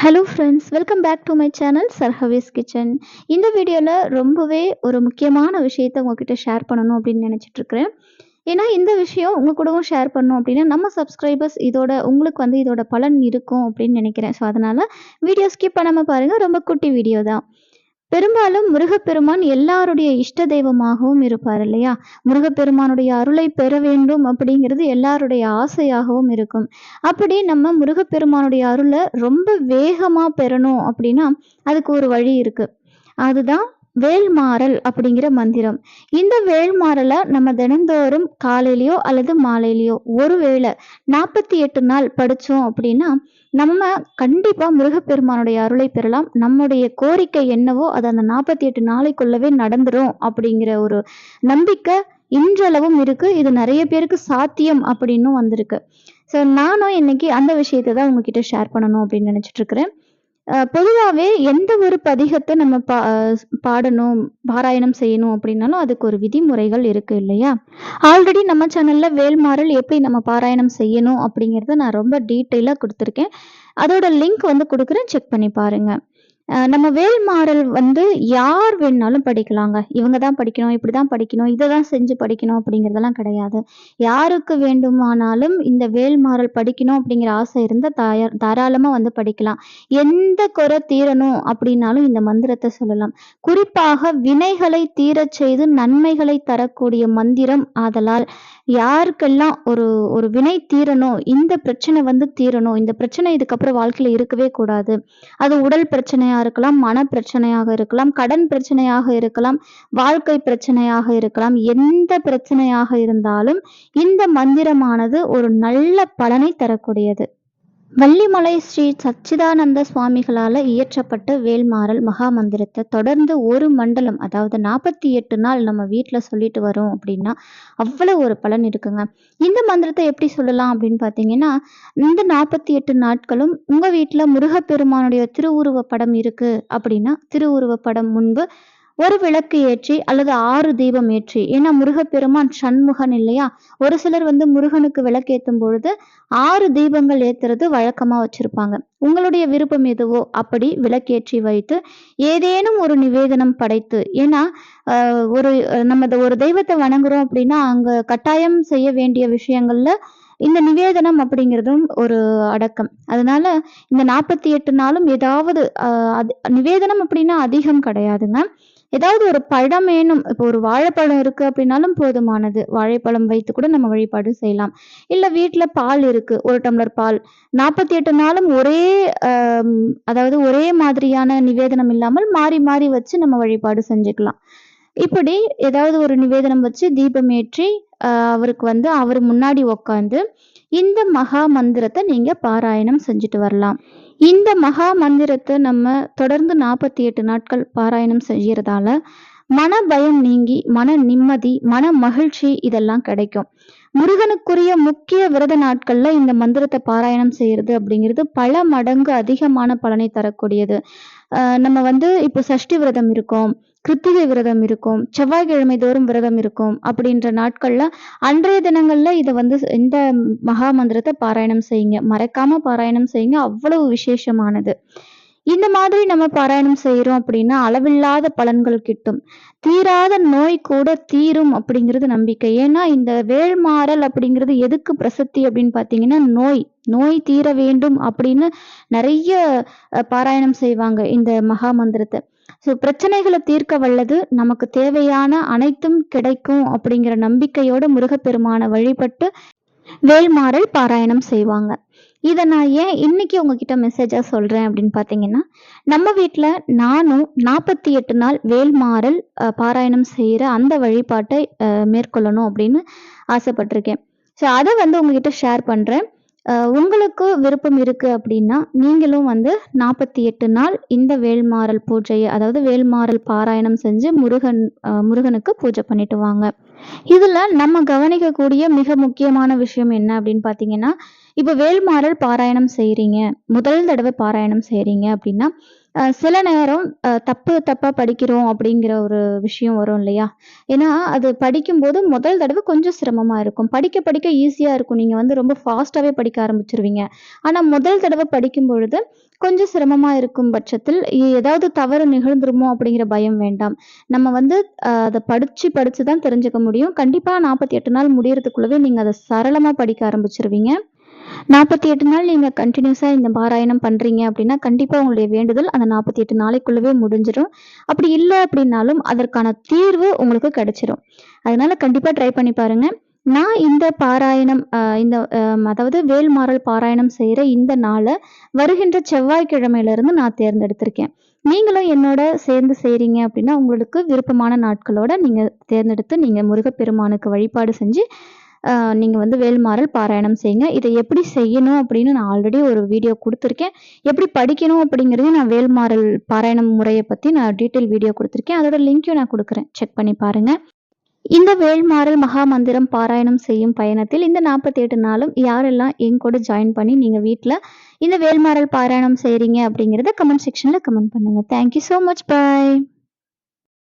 Hello friends welcome back to my channel சர்ஹவிஸ் kitchen இந்த வீடியோவில் ரொம்பவே ஒரு முக்கியமான விஷயத்த உங்ககிட்ட ஷேர் பண்ணணும் அப்படின்னு நினச்சிட்டு இருக்கிறேன் ஏன்னா இந்த விஷயம் உங்கள் கூடவும் ஷேர் பண்ணோம் அப்படின்னா நம்ம சப்ஸ்கிரைபர்ஸ் இதோட உங்களுக்கு வந்து இதோட பலன் இருக்கும் அப்படின்னு நினைக்கிறேன். ஸோ அதனால் வீடியோ ஸ்கிப் பண்ணாமல் பாருங்கள் ரொம்ப குட்டி வீடியோ தான். பெரும்பாலும் முருகப்பெருமான் எல்லாருடைய இஷ்ட தெய்வமாகவும் இருப்பார் இல்லையா? முருகப்பெருமானுடைய அருளை பெற வேண்டும் அப்படிங்கிறது எல்லாருடைய ஆசையாகவும் இருக்கும். அப்படி நம்ம முருகப்பெருமானுடைய அருளை ரொம்ப வேகமாக பெறணும் அப்படின்னா அதுக்கு ஒரு வழி இருக்கு. அதுதான் வேல்மாறல் அப்படிங்கிற மந்திரம். இந்த வேல்மாறலை நம்ம தினந்தோறும் காலையிலையோ அல்லது மாலையிலயோ ஒருவேளை நாற்பத்தி எட்டு நாள் படித்தோம் அப்படின்னா நம்ம கண்டிப்பாக முருகப்பெருமானுடைய அருளை பெறலாம். நம்முடைய கோரிக்கை என்னவோ அது அந்த நாற்பத்தி எட்டு நாளைக்குள்ளவே நடந்துடும் அப்படிங்கிற ஒரு நம்பிக்கை இன்றளவும் இருக்குது இது நிறைய பேருக்கு சாத்தியம் அப்படின்னும் வந்திருக்கு. ஸோ நானும் இன்னைக்கு அந்த விஷயத்தை தான் உங்ககிட்ட ஷேர் பண்ணணும் அப்படின்னு நினச்சிட்டு இருக்கிறேன். பொதுவாகவே எந்த ஒரு பதிகத்தை நம்ம பா பாடணும் பாராயணம் செய்யணும் அப்படின்னாலும் அதுக்கு ஒரு விதிமுறைகள் இருக்கு இல்லையா? ஆல்ரெடி நம்ம சேனல்ல வேல்மாறல் எப்படி நம்ம பாராயணம் செய்யணும் அப்படிங்கிறத நான் ரொம்ப டீட்டெயிலாக கொடுத்துருக்கேன். அதோட லிங்க் வந்து கொடுக்குறேன். செக் பண்ணி பாருங்கள் நம்ம வேல்மாறல் வந்து யார் வேணாலும் படிக்கலாங்க. இவங்க தான் படிக்கணும் இப்படி தான் படிக்கணும் இதை தான் செஞ்சு படிக்கணும் அப்படிங்கிறதெல்லாம் கிடையாது. யாருக்கு வேண்டுமானாலும் இந்த வேல்மாறல் படிக்கணும் அப்படிங்கிற ஆசை இருந்தால் தயார் தாராளமாக வந்து படிக்கலாம். எந்த குறை தீரணும் அப்படின்னாலும் இந்த மந்திரத்தை சொல்லலாம். குறிப்பாக வினைகளை தீரச் செய்து நன்மைகளை தரக்கூடிய மந்திரம் ஆதலால் யாருக்கெல்லாம் ஒரு ஒரு வினை தீரணும் இந்த பிரச்சனை வந்து தீரணும். இந்த பிரச்சனை இதுக்கப்புறம் வாழ்க்கையில இருக்கவே கூடாது. அது உடல் பிரச்சனையா இருக்கலாம் மன பிரச்சனையாக இருக்கலாம் கடன் பிரச்சனையாக இருக்கலாம் வாழ்க்கை பிரச்சனையாக இருக்கலாம். எந்த பிரச்சனையாக இருந்தாலும் இந்த மந்திரமானது ஒரு நல்ல பலனை தரக்கூடியது. வள்ளிமலை ஸ்ரீ சச்சிதானந்த சுவாமிகளால் இயற்றப்பட்ட வேல்மாறல் மகா மந்திரத்தை தொடர்ந்து ஒரு மண்டலம் அதாவது நாற்பத்தி எட்டு நாள் நம்ம வீட்டில் சொல்லிட்டு வரோம் அப்படின்னா அவ்வளோ ஒரு பலன் இருக்குங்க. இந்த மந்திரத்தை எப்படி சொல்லலாம் அப்படின்னு பார்த்தீங்கன்னா இந்த நாற்பத்தி எட்டு நாட்களும் உங்கள் வீட்டில் முருகப்பெருமானுடைய திருவுருவ படம் இருக்குது அப்படின்னா திருவுருவ படம் முன்பு ஒரு விளக்கு ஏற்றி அல்லது ஆறு தீபம் ஏற்றி. ஏன்னா முருகப்பெருமான் சண்முகன் இல்லையா? ஒரு சிலர் வந்து முருகனுக்கு விளக்கேற்றும் பொழுது ஆறு தீபங்கள் ஏத்துறது வழக்கமா வச்சிருப்பாங்க. உங்களுடைய விருப்பம் எதுவோ அப்படி விளக்கேற்றி வைத்து ஏதேனும் ஒரு நிவேதனம் படைத்து ஏன்னா ஒரு நம்ம ஒரு தெய்வத்தை வணங்குறோம் அப்படின்னா அங்க கட்டாயம் செய்ய வேண்டிய விஷயங்கள்ல இந்த நிவேதனம் அப்படிங்கிறதும் ஒரு அடக்கம். அதனால இந்த நாற்பத்தி எட்டு நாளும் ஏதாவது நிவேதனம் அப்படின்னா அதிகம் கிடையாதுங்க. ஏதாவது ஒரு பழம் வேணும். இப்போ ஒரு வாழைப்பழம் இருக்கு அப்படின்னாலும் போதுமானது. வாழைப்பழம் வைத்து கூட நம்ம வழிபாடு செய்யலாம். இல்ல வீட்டுல பால் இருக்கு ஒரு டம்ளர் பால். நாற்பத்தி எட்டு நாளும் ஒரே அதாவது ஒரே மாதிரியான நிவேதனம் இல்லாமல் மாறி மாறி வச்சு நம்ம வழிபாடு செஞ்சுக்கலாம். இப்படி ஏதாவது ஒரு நிவேதனம் வச்சு தீபம் ஏற்றி அவருக்கு வந்து அவர் முன்னாடி உக்காந்து இந்த மகா மந்திரத்தை நீங்க பாராயணம் செஞ்சுட்டு வரலாம். இந்த மகா மந்திரத்தை நம்ம தொடர்ந்து நாற்பத்தி எட்டு நாட்கள் பாராயணம் செய்யறதால மன பயம் நீங்கி மன நிம்மதி மன மகிழ்ச்சி இதெல்லாம் கிடைக்கும். முருகனுக்குரிய முக்கிய விரத நாட்கள்ல இந்த மந்திரத்தை பாராயணம் செய்யறது அப்படிங்கிறது பல மடங்கு அதிகமான பலனை தரக்கூடியது. நம்ம வந்து இப்போ சஷ்டி விரதம் இருக்கோம். கிருத்திகை விரதம் இருக்கும் செவ்வாய்க்கிழமை தோறும் விரதம் இருக்கும் அப்படின்ற நாட்கள்ல அன்றைய தினங்கள்ல இதை வந்து இந்த மகா மந்திரத்தை பாராயணம் செய்யுங்க. மறக்காம பாராயணம் செய்யுங்க. அவ்வளவு விசேஷமானது. இந்த மாதிரி நம்ம பாராயணம் செய்யறோம் அப்படின்னா அளவில்லாத பலன்கள் கிட்டும். தீராத நோய் கூட தீரும் அப்படிங்கிறது நம்பிக்கை. ஏன்னா இந்த வேள்மாறல் அப்படிங்கிறது எதுக்கு பிரசித்தி அப்படின்னு பாத்தீங்கன்னா நோய் நோய் தீர வேண்டும் அப்படின்னு நிறைய பாராயணம் செய்வாங்க இந்த மகா மந்திரத்தை. ஸோ பிரச்சனைகளை தீர்க்க வல்லது நமக்கு தேவையான அனைத்தும் கிடைக்கும் அப்படிங்கிற நம்பிக்கையோட முருகப்பெருமான வழிபட்டு வேல்மாறல் பாராயணம் செய்வாங்க. இதை நான் ஏன் இன்னைக்கு உங்ககிட்ட மெசேஜாக சொல்கிறேன் அப்படின்னு பார்த்தீங்கன்னா நம்ம வீட்டில் நானும் நாற்பத்தி எட்டு நாள் வேல்மாறல் பாராயணம் செய்கிற அந்த வழிபாட்டை மேற்கொள்ளணும் அப்படின்னு ஆசைப்பட்டிருக்கேன். ஸோ அதை வந்து உங்ககிட்ட ஷேர் பண்ணுறேன் உங்களுக்கு விருப்பம் இருக்கு அப்படின்னா நீங்களும் வந்து நாற்பத்தி எட்டு நாள் இந்த வேல்மாறல் பூஜையை அதாவது வேல்மாறல் பாராயணம் செஞ்சு முருகன் முருகனுக்கு பூஜை பண்ணிட்டு வாங்க. இதுல நம்ம கவனிக்கக்கூடிய மிக முக்கியமான விஷயம் என்ன அப்படின்னு பாத்தீங்கன்னா இப்போ வேல்மாறல் பாராயணம் செய்கிறீங்க முதல் தடவை பாராயணம் செய்கிறீங்க அப்படின்னா சில நேரம் தப்பு தப்பாக படிக்கிறோம் அப்படிங்கிற ஒரு விஷயம் வரும் இல்லையா? ஏன்னா அது படிக்கும்போது முதல் தடவை கொஞ்சம் சிரமமாக இருக்கும். படிக்க படிக்க ஈஸியாக இருக்கும். நீங்கள் வந்து ரொம்ப ஃபாஸ்ட்டாகவே படிக்க ஆரம்பிச்சிருவீங்க. ஆனால் முதல் தடவை படிக்கும் பொழுது கொஞ்சம் சிரமமாக இருக்கும் பட்சத்தில் ஏதாவது தவறு நிகழ்ந்துருமோ அப்படிங்கிற பயம் வேண்டாம். நம்ம வந்து அதை படித்து படித்து தான் தெரிஞ்சுக்க முடியும். கண்டிப்பாக நாற்பத்தி எட்டு நாள் முடியறதுக்குள்ளவே நீங்கள் அதை சரளமாக படிக்க ஆரம்பிச்சிருவீங்க. நாற்பத்தி எட்டு நாள் நீங்கள் கண்டினியூஸாக இந்த பாராயணம் பண்ணுறீங்க அப்படின்னா கண்டிப்பாக உங்களுடைய வேண்டுதல் அந்த நாற்பத்தி எட்டு நாளைக்குள்ளவே முடிஞ்சிடும் அப்படி இல்லை அப்படின்னாலும் அதற்கான தீர்வு உங்களுக்கு கிடைச்சிரும். அதனால கண்டிப்பாக ட்ரை பண்ணி பாருங்க. நான் இந்த பாராயணம் ஆஹ் இந்த அதாவது வேல்மாறல் பாராயணம் செய்கிற இந்த நாளை வருகின்ற செவ்வாய்க்கிழமையிலேருந்து நான் தேர்ந்தெடுத்திருக்கேன். நீங்களும் என்னோட சேர்ந்து செய்கிறீங்க அப்படின்னா உங்களுக்கு விருப்பமான நாட்களோட நீங்கள் தேர்ந்தெடுத்து நீங்கள் முருகப்பெருமானுக்கு வழிபாடு செஞ்சு நீங்கள் வந்து வேல்மாறல் பாராயணம் செய்யுங்க. இதை எப்படி செய்யணும் அப்படின்னு நான் ஆல்ரெடி ஒரு வீடியோ கொடுத்துருக்கேன். எப்படி படிக்கணும் அப்படிங்கிறது நான் வேல்மாறல் பாராயணம் முறையை பற்றி நான் டீட்டெயில் வீடியோ கொடுத்துருக்கேன். அதோட லிங்க்கையும் நான் கொடுக்குறேன். செக் பண்ணி பாருங்கள் இந்த வேல்மாறல் மகாமந்திரம் பாராயணம் செய்யும் பயணத்தில் இந்த நாற்பத்தி எட்டு நாளும் யாரெல்லாம் என் கூட ஜாயின் பண்ணி நீங்கள் வீட்டில் இந்த வேல்மாறல் பாராயணம் செய்கிறீங்க அப்படிங்கிறத கமெண்ட் செக்ஷனில் கமெண்ட் பண்ணுங்கள் தேங்க்யூ ஸோ மச் பாய்